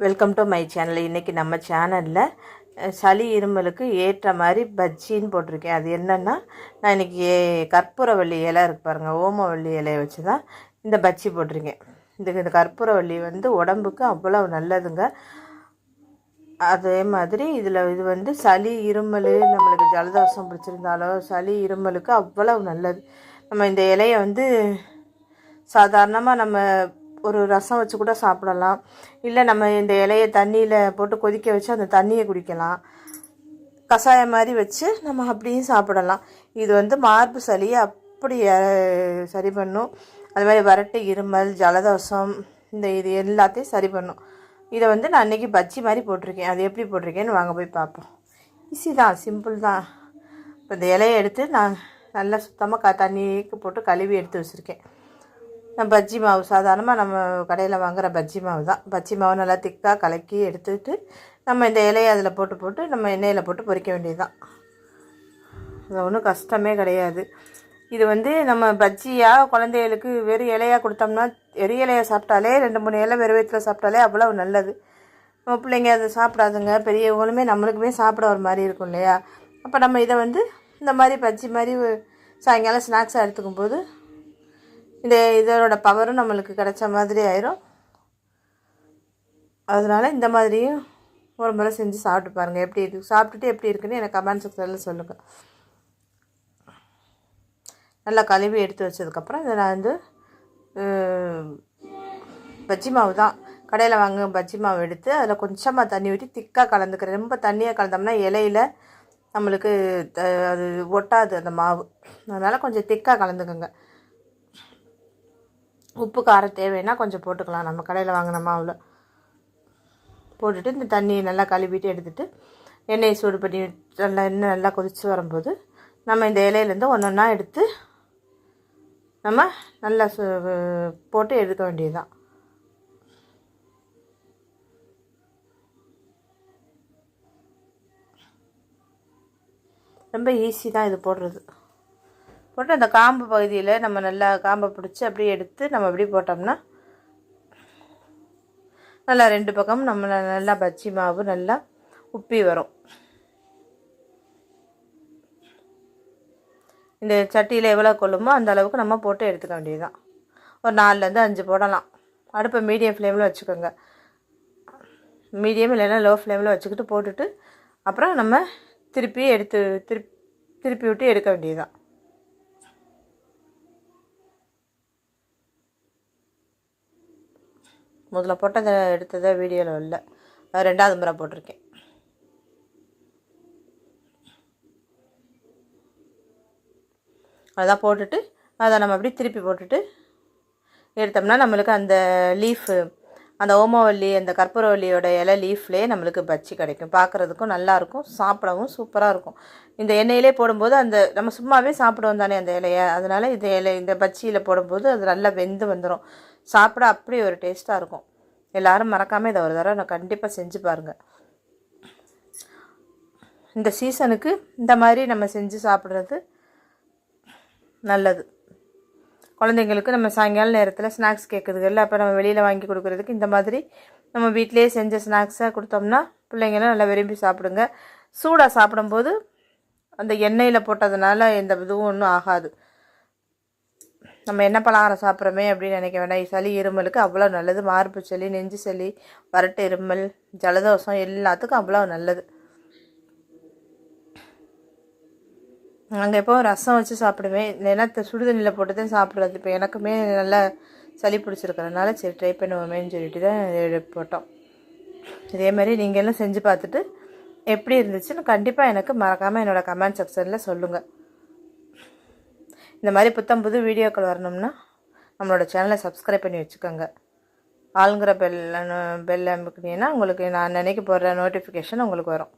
Welcome to my channel இன்றைக்கி நம்ம சேனலில் சளி இருமலுக்கு ஏற்ற மாதிரி பஜ்ஜின்னு போட்டிருக்கேன். அது என்னென்னா நான் இன்றைக்கி கற்பூரவள்ளி இலை இருக்கு பாருங்கள் ஓமவள்ளி இலையை வச்சு தான் இந்த பஜ்ஜி போட்டிருக்கேன். இந்த இந்த கற்பூரவள்ளி வந்து உடம்புக்கு அவ்வளோ நல்லதுங்க. அதே மாதிரி இதில் இது வந்து சளி இருமல் நம்மளுக்கு ஜலதோஷம் பிடிச்சிருந்தாலோ சளி இருமலுக்கு அவ்வளவு நல்லது. நம்ம இந்த இலையை வந்து சாதாரணமாக நம்ம ஒரு ரசம் வச்சு கூட சாப்பிடலாம். இல்லை நம்ம இந்த இலையை தண்ணியில் போட்டு கொதிக்க வச்சு அந்த தண்ணியை குடிக்கலாம். கஷாயம் மாதிரி வச்சு நம்ம அப்படியும் சாப்பிடலாம். இது வந்து மார்பு சளியை அப்படி சரி பண்ணும். அது மாதிரி வரட்டு இருமல் ஜலதோஷம் இந்த இது எல்லாத்தையும் சரி பண்ணும். இதை வந்து நான் அன்றைக்கி பஜ்ஜி மாதிரி போட்டிருக்கேன். அது எப்படி போட்டிருக்கேன்னு வாங்க போய் பார்ப்போம். ஈஸி தான் சிம்பிள் தான். இப்போ இந்த இலையை எடுத்து நான் நல்லா சுத்தமாக க தண்ணிக்கு போட்டு கழுவி எடுத்து வச்சுருக்கேன். பஜ்ஜி மாவு சாதாரணமாக நம்ம கடையில் வாங்குற பஜ்ஜி மாவு தான். பஜ்ஜி மாவு நல்லா திக்காக கலக்கி எடுத்துட்டு நம்ம இந்த இலையை அதில் போட்டு போட்டு நம்ம எண்ணெயில் போட்டு பொரிக்க வேண்டியதுதான். அது ஒன்றும் கஷ்டமே கிடையாது. இது வந்து நம்ம பஜ்ஜியாக குழந்தைகளுக்கு வெறும் இலையாக கொடுத்தோம்னா வெறும் இலையை சாப்பிட்டாலே ரெண்டு மூணு இலை வெறும் வயிற்றுல சாப்பிட்டாலே அவ்வளோ நல்லது. நம்ம பிள்ளைங்க அதை சாப்பிடாதுங்க. பெரியவங்களுமே நம்மளுக்குமே சாப்பிட ஒரு மாதிரி இருக்கும் இல்லையா? அப்போ நம்ம இதை வந்து இந்த மாதிரி பஜ்ஜி மாதிரி சாயங்காலம் ஸ்நாக்ஸாக எடுத்துக்கும் போது இந்த இதோட பவரும் நம்மளுக்கு கிடைச்ச மாதிரி ஆயிரும். அதனால் இந்த மாதிரியும் ஒரு முறை செஞ்சு சாப்பிட்டு பாருங்கள் எப்படி இருக்கு? சாப்பிட்டுட்டு எப்படி இருக்குன்னு எனக்கு கமெண்ட் செக்ஷனில் சொல்லுங்கள் நல்லா கழுவி எடுத்து வச்சதுக்கப்புறம் இதை நான் வந்து பஜ்ஜி மாவு தான். கடையில் வாங்க பஜ்ஜி மாவு எடுத்து அதில் கொஞ்சமாக தண்ணி ஊற்றி திக்காக கலந்துக்கிறேன். ரொம்ப தண்ணியாக கலந்தோம்னா இலையில நம்மளுக்கு த- அது ஒட்டாது அந்த மாவு. அதனால் கொஞ்சம் திக்காக கலந்துக்கோங்க. உப்பு காரம் தேவைன்னா கொஞ்சம் போட்டுக்கலாம். நம்ம கடையில் வாங்கின மாவில். போட்டுட்டு இந்த தண்ணியை நல்லா கழுவிட்டு எடுத்துகிட்டு எண்ணெயை சூடு பண்ணி நல்லா எண்ணெய் நல்லா கொதித்து வரும்போது நம்ம இந்த இலையிலேருந்து ஒன்று ஒன்றா எடுத்து நம்ம நல்லா சு- போட்டு எடுக்க வேண்டியதுதான். ரொம்ப ஈஸி தான் இது போடுறது. போட்டு அந்த காம்பு பகுதியில் நம்ம நல்லா காம்பை பிடிச்சி அப்படியே எடுத்து நம்ம அப்படியே போட்டோம்னா நல்லா ரெண்டு பக்கமும் நம்ம நல்லா பஜ்ஜி மாவு நல்லா உப்பி வரும். இந்த சட்டியில் எவ்வளோ கொள்ளுமோ அந்த அளவுக்கு நம்ம போட்டு எடுத்துக்க வேண்டியதுதான். ஒரு நாலுலேருந்து அஞ்சு போடலாம். அடுப்பை மீடியம் ஃப்ளேமில் வச்சுக்கோங்க. மீடியம் இல்லைன்னா லோ ஃப்ளேமில் வச்சுக்கிட்டு போட்டுட்டு அப்புறம் நம்ம திருப்பி எடுத்து திருப்பி திருப்பி விட்டு எடுக்க வேண்டியதுதான். முதல்ல போட்டதை எடுத்ததை வீடியோவில் இல்லை. ரெண்டாவது முறை போட்டிருக்கேன். அதான் போட்டுட்டு அதை நம்ம அப்படியே திருப்பி போட்டுட்டு எடுத்தோம்னா நம்மளுக்கு அந்த லீஃபு அந்த ஓமவல்லி அந்த கற்பூரவல்லியோட இலை லீஃப்லேயே நம்மளுக்கு பச்சி கிடைக்கும். பார்க்குறதுக்கும் நல்லாயிருக்கும் சாப்பிடவும் சூப்பராக இருக்கும். இந்த எண்ணெயிலே போடும்போது அந்த நம்ம சும்மாவே சாப்பிடுவோம் தானே அந்த இலையை. அதனால் இந்த இலை இந்த பச்சியில் போடும்போது அது நல்லா வெந்து வந்துடும் சாப்பிட அப்படி ஒரு டேஸ்ட்டாக இருக்கும். எல்லோரும் மறக்காமல் இதை ஒரு தடவை நான் கண்டிப்பாக செஞ்சு பாருங்கள் இந்த சீசனுக்கு இந்த மாதிரி நம்ம செஞ்சு சாப்பிட்றது நல்லது. குழந்தைங்களுக்கு நம்ம சாயங்கால நேரத்தில் ஸ்நாக்ஸ் கேட்குறது இல்லை அப்போ நம்ம வெளியில் வாங்கி கொடுக்குறதுக்கு இந்த மாதிரி நம்ம வீட்டிலேயே செஞ்ச ஸ்நாக்ஸாக கொடுத்தோம்னா பிள்ளைங்களும் நல்லா விரும்பி சாப்பிடுங்க. சூடாக சாப்பிடும்போது அந்த எண்ணெயில் போட்டதுனால எந்த இதுவும் ஒன்றும் ஆகாது. நம்ம என்ன பலகாரம் சாப்பிட்றோமே அப்படின்னு நினைக்க வேண்டாம். சளி இருமலுக்கு அவ்வளோ நல்லது. மார்பு சளி நெஞ்சு சளி வரட்டு இருமல் ஜலதோஷம் எல்லாத்துக்கும் அவ்வளோ நல்லது. நாங்கள் எப்போ ரசம் வச்சு சாப்பிடுவேன் இல்லைன்னா சுடுதண்ணியில் போட்டு தான் சாப்பிட்றது. இப்போ எனக்குமே நல்லா சளி பிடிச்சிருக்கிறதுனால சரி ட்ரை பண்ணுவோமேன்னு சொல்லிட்டு தான் போட்டோம். இதே மாதிரி நீங்கள் எல்லாம் செஞ்சு பார்த்துட்டு எப்படி இருந்துச்சுன்னு கண்டிப்பாக எனக்கு மறக்காமல் என்னோட கமெண்ட் செக்ஷனில் சொல்லுங்கள் இந்த மாதிரி புத்தம் புது வீடியோக்கள் வரணும்னா நம்மளோட சேனலை சப்ஸ்கிரைப் பண்ணி வச்சுக்கோங்க. ஆளுங்கிற பெல் பெல் அமுக்குனீங்கன்னா உங்களுக்கு நான் நினைக்க போடுற நோட்டிஃபிகேஷன் உங்களுக்கு வரும்.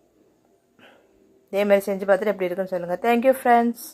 இதே மாதிரி செஞ்சு பார்த்துட்டு எப்படி இருக்குன்னு சொல்லுங்கள் தேங்க்யூ ஃப்ரெண்ட்ஸ்